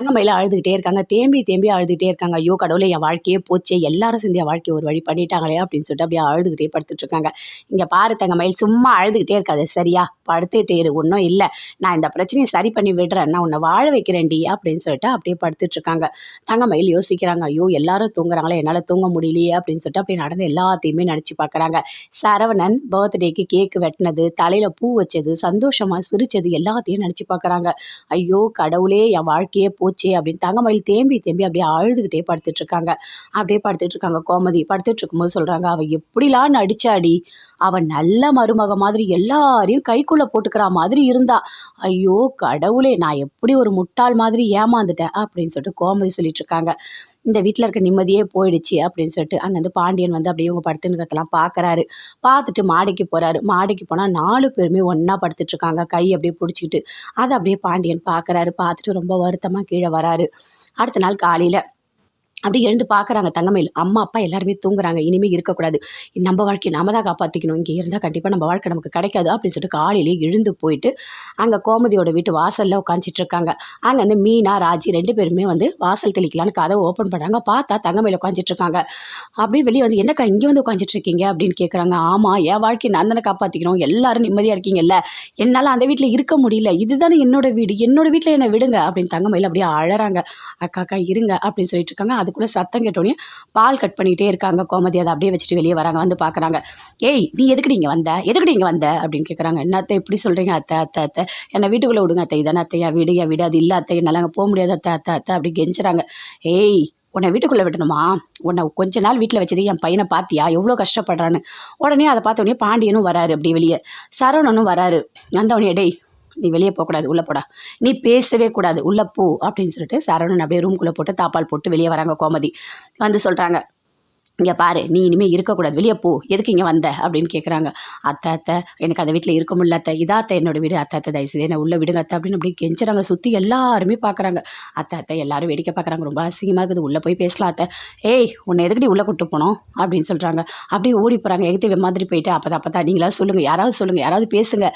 தங்கமயில அழுதுகிட்டே இருக்காங்க. தேம்பி தேம்பி அழுதுகிட்டே இருக்காங்க. ஐயோ கடவுளே என் வாழ்க்கையே போச்சே. எல்லாரும் சேர்ந்து என் வாழ்க்கையை ஒரு வழி பண்ணிட்டாங்களே அப்படின்னு சொல்லிட்டு அப்படியே அழுதுகிட்டே படுத்துட்டு இருக்காங்க. இங்கே பாரு தங்கமயில் சும்மா அழுதுகிட்டே இருக்காது. சரியா? படுத்துகிட்டே இரு. ஒன்றும் இல்லை. நான் இந்த பிரச்சனையை சரி பண்ணி விடுறேன். நான் உன்னை வாழ வைக்கிறேன்டி அப்படின்னு சொல்லிட்டு அப்படியே படுத்துட்டு இருக்காங்க. தங்கமயில் யோசிக்கிறாங்க. ஐயோ எல்லாரும் தூங்குறாங்களே. என்னால் தூங்க முடியலையே அப்படின்னு சொல்லிட்டு அப்படியே நடந்து எல்லாத்தையுமே நினச்சி பார்க்குறாங்க. சரவணன் பர்த்டேக்கு கேக்கு வெட்டினது தலையில் பூ வச்சது சந்தோஷமாக சிரிச்சது எல்லாத்தையும் நினச்சி பார்க்குறாங்க. ஐயோ கடவுளே என் வாழ்க்கையே போ போச்சே அப்படின்னு தங்கமயில் தேம்பி தேம்பி அப்படியே அழுதுகிட்டே படுத்துட்டு இருக்காங்க. அப்படியே படுத்துட்டு இருக்காங்க கோமதி. படுத்துட்டு இருக்கும்போது சொல்கிறாங்க அவள் எப்படிலாம் நடிச்சாடி? அவள் நல்ல மருமக மாதிரி எல்லாரையும் கைக்குள்ளே போட்டுக்கிற மாதிரி இருந்தா. ஐயோ கடவுளே நான் எப்படி ஒரு முட்டாள் மாதிரி ஏமாந்துட்டேன்? அப்படின்னு சொல்லிட்டு கோமதி சொல்லிட்டு இருக்காங்க. இந்த வீட்டில் இருக்க நிம்மதியே போயிடுச்சு அப்படின்னு சொல்லிட்டு அங்கேருந்து பாண்டியன் வந்து அப்படியே இவங்க படுத்துனுக்கிறதெல்லாம் பார்க்குறாரு பார்த்துட்டு மாடிக்கு போகிறாரு மாடிக்கு போனால் நாலு பேருமே ஒன்றா படுத்துட்ருக்காங்க கை அப்படியே பிடிச்சிக்கிட்டு. அதை அப்படியே பாண்டியன் பார்க்குறாரு பார்த்துட்டு ரொம்ப வருத்தமாக கீழே வராரு. அடுத்த நாள் காலையில் அப்படி எழுந்து பார்க்குறாங்க தங்கமயில். அம்மா அப்பா எல்லாருமே தூங்குறாங்க. இனிமேல் இருக்கக்கூடாது. நம்ம வாழ்க்கையை நாம தான் காப்பாற்றிக்கணும் இங்கே இருந்தால் கண்டிப்பாக நம்ம வாழ்க்கை நமக்கு கிடைக்காது அப்படின்னு சொல்லிட்டு காலையிலேயே எழுந்து போயிட்டு அங்கே கோமதியோட வீட்டு வாசலில் உட்காந்துட்டு இருக்காங்க. அங்கே வந்து மீனா ராஜி ரெண்டு பேருமே வந்து வாசல் தெளிக்கலான்னு கதவை ஓப்பன் பண்ணுறாங்க பார்த்தா தங்கமயில் உட்காந்துட்டு இருக்காங்க. அப்படியே வெளியே வந்து என்னக்கா இங்கே வந்து உட்காந்துட்டு இருக்கீங்க? அப்படின்னு கேட்குறாங்க ஆமாம் என் வாழ்க்கையை நான் தானே காப்பாற்றிக்கணும் எல்லாரும் நிம்மதியாக இருக்கீங்கல்ல. என்னால் அந்த வீட்டில் இருக்க முடியல. இதுதானே என்னோட வீடு. என்னோட வீட்டில் என்னை விடுங்க. அப்படின்னு தங்கமயில் அப்படியே அழறாங்க. அக்கா அக்கா இருங்க. அப்படின்னு சொல்லிட்டு இருக்காங்க. அதுக்குள்ளே சத்தம் கேட்டோன்னே பால் கட் பண்ணிக்கிட்டே இருக்காங்க கோமதி. அதை அப்படியே வச்சுட்டு வெளியே வராங்க வந்து பார்க்குறாங்க. ஏய் நீ எதுக்குடி இங்கே வந்த? எதுக்குடி இங்கே வந்த? அப்படின்னு கேட்குறாங்க. என்ன அத்தை இப்படி சொல்கிறீங்க? அத்தை அத்தை அத்தை. என்னை வீட்டுக்குள்ளே விடுங்க அத்தை. இதானே அத்தையா வீடு என் வீடு. அது இல்லை அத்தை. என்னால் அங்கே போக முடியாது அத்தை அத்தை அத்தை அப்படி கெஞ்சுறாங்க. ஏய் உன்னை வீட்டுக்குள்ளே விடணுமா? உன்னை கொஞ்ச நாள் வீட்டில் வச்சது என் பையனை பார்த்தியா? எவ்வளோ கஷ்டப்படுறான்னு. உடனே அதை பார்த்த உடனே பாண்டியனும் வராரு அப்படி வெளியே. சரவணனும் வராரு. வந்தவனே டேய் நீ வெளியே போகக்கூடாது உள்ளே போடா. நீ பேசவே கூடாது உள்ளே போ அப்படின்னு சொல்லிட்டு சரவணன் அப்படியே ரூம்குள்ளே போட்டு தாப்பால் போட்டு வெளியே வராங்க கோமதி. வந்து சொல்கிறாங்க இங்கே பாரு நீ இனிமேல் இருக்கக்கூடாது. வெளியே போ. எதுக்கு இங்கே வந்த? அப்படின்னு கேட்குறாங்க அத்தை அத்தை எனக்கு அந்த வீட்டில் இருக்க முடியல அத்தை. இதா அத்தை என்னோட வீடு. அத்தை அத்தை தயவுசெய்து என்ன உள்ளே விடுங்க அத்தை அப்படின்னு அப்படி கெஞ்சுறாங்க. சுற்றி எல்லாருமே பார்க்குறாங்க அத்தை அத்தை எல்லாரும் வேடிக்கை பார்க்குறாங்க ரொம்ப அசிங்கமாக இருக்குது. உள்ளே போய் பேசலாம் அத்தை. ஏய் உன்னை எதுக்கடி உள்ளே கூட்டு போனோம்? அப்படின்னு சொல்கிறாங்க அப்படியே ஓடி போகிறாங்க எகித்த மாதிரி போயிட்டு அப்போ தான் அப்போ தான் நீங்களா சொல்லுங்கள் யாராவது சொல்லுங்கள் யாராவது பேசுங்க.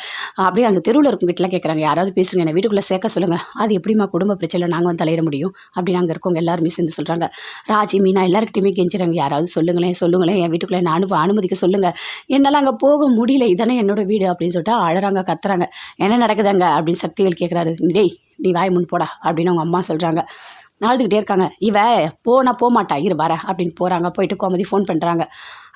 அப்படியே அந்த தெருவில் இருக்கும் கேட்குறாங்க யாராவது பேசுங்க. என்னை வீட்டுக்குள்ளே சேர்க்க சொல்லுங்கள் அது எப்படிமா குடும்ப பிரச்சனை நாங்கள் வந்து தலையிட முடியும்? அப்படின்னு அங்கே இருக்கவங்க எல்லாருமே சேர்ந்து சொல்கிறாங்க ராஜி மீனா எல்லாருக்கிட்டையுமே கெஞ்சுறாங்க. யாராவது சொல்லுங்களேன் சொல்லுங்களேன் என் வீட்டுக்குள்ளே நான் அனுப்ப அனுமதிக்க சொல்லுங்கள் என்னால் அங்கே போக முடியல இதானே என்னோட வீடு அப்படின்னு சொல்லிட்டு அழறாங்க கத்துறாங்க. என்ன நடக்குதுங்க அப்படின்னு சக்திவேல் கேட்குறாரு டேய் நீ வாய் முன் போடா அப்படின்னு அவங்க அம்மா சொல்கிறாங்க அழுதுகிட்டே இருக்காங்க. இவ போனா போக மாட்டா இரு வர அப்படின்னு போகிறாங்க போயிட்டு கோமதி ஃபோன் பண்ணுறாங்க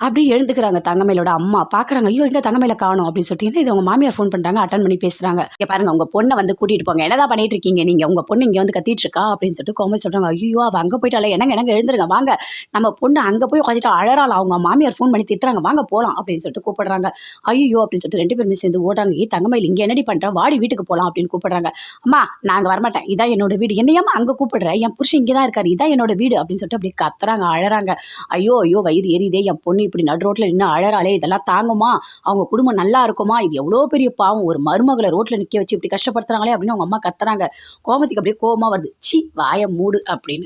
அப்படியே எழுந்துக்கிறாங்க தங்கமேலோட அம்மா. பார்க்குறாங்க ஐயோ எங்கே தங்கமேல காணும்? அப்படின்னு சொல்லிட்டு இது அவங்க மாமியார் ஃபோன் பண்ணுறாங்க அட்டன் பண்ணி பேசுகிறாங்க இங்கே பாருங்க உங்கள் பொண்ணை வந்து கூட்டிகிட்டு போங்க. என்னதான் பண்ணிட்டு இருக்கீங்க நீங்கள் உங்கள் பொண்ணு இங்கே வந்து கத்திட்டு இருக்கா? அப்படின்னு சொல்லிட்டு கோமதி சொல்கிறாங்க ஐயோ அவள் அங்கே போயிட்டாலே என்னங்க எனக்கு எழுந்துருங்க. வாங்க. நம்ம பொண்ணு அங்கே போய் உட்காந்துட்டு அழறாள்? அவங்க மாமியார் ஃபோன் பண்ணி திட்டுறாங்க. வாங்க போகலாம் அப்படின்னு சொல்லிட்டு கூப்பிடுறாங்க. ஐயோ அப்படின்னு சொல்லிட்டு ரெண்டு பேருமே சேர்ந்து ஓடுறாங்க. ஏ தங்கமயில் இங்கே என்னடி பண்ணுற வாடி வீட்டுக்கு போகலாம் அப்படின்னு கூப்பிடுறாங்க. அம்மா நாங்கள் வரமாட்டேன். இதான் என்னோட வீடு. என்னையாம்மா அங்கே கூப்பிடுறேன் என் புருஷன் இங்கே தான் இருக்காரு. இதான் என்னோட வீடு. அப்படின்னு சொல்லிட்டு அப்படி கத்துறாங்க அழறாங்க. ஐயோ ஐயோ வயிறு எரியுதே. என் பொண்ணு இப்படி நடு ரோட்டில் நின்று அழறாளே இதெல்லாம் தாங்குமா? அவங்க குடும்பம் நல்லா இருக்குமா? இது எவ்வளோ பெரிய பாவம்? ஒரு மருமகளை ரோட்டில் நிற்க வச்சு இப்படி கஷ்டப்படுத்துறாங்களே அப்படின்னு அவங்க அம்மா கத்துறாங்க. கோமதிக்கு அப்படியே கோபமாக வருது. சி வாய மூடு அப்படின்னு.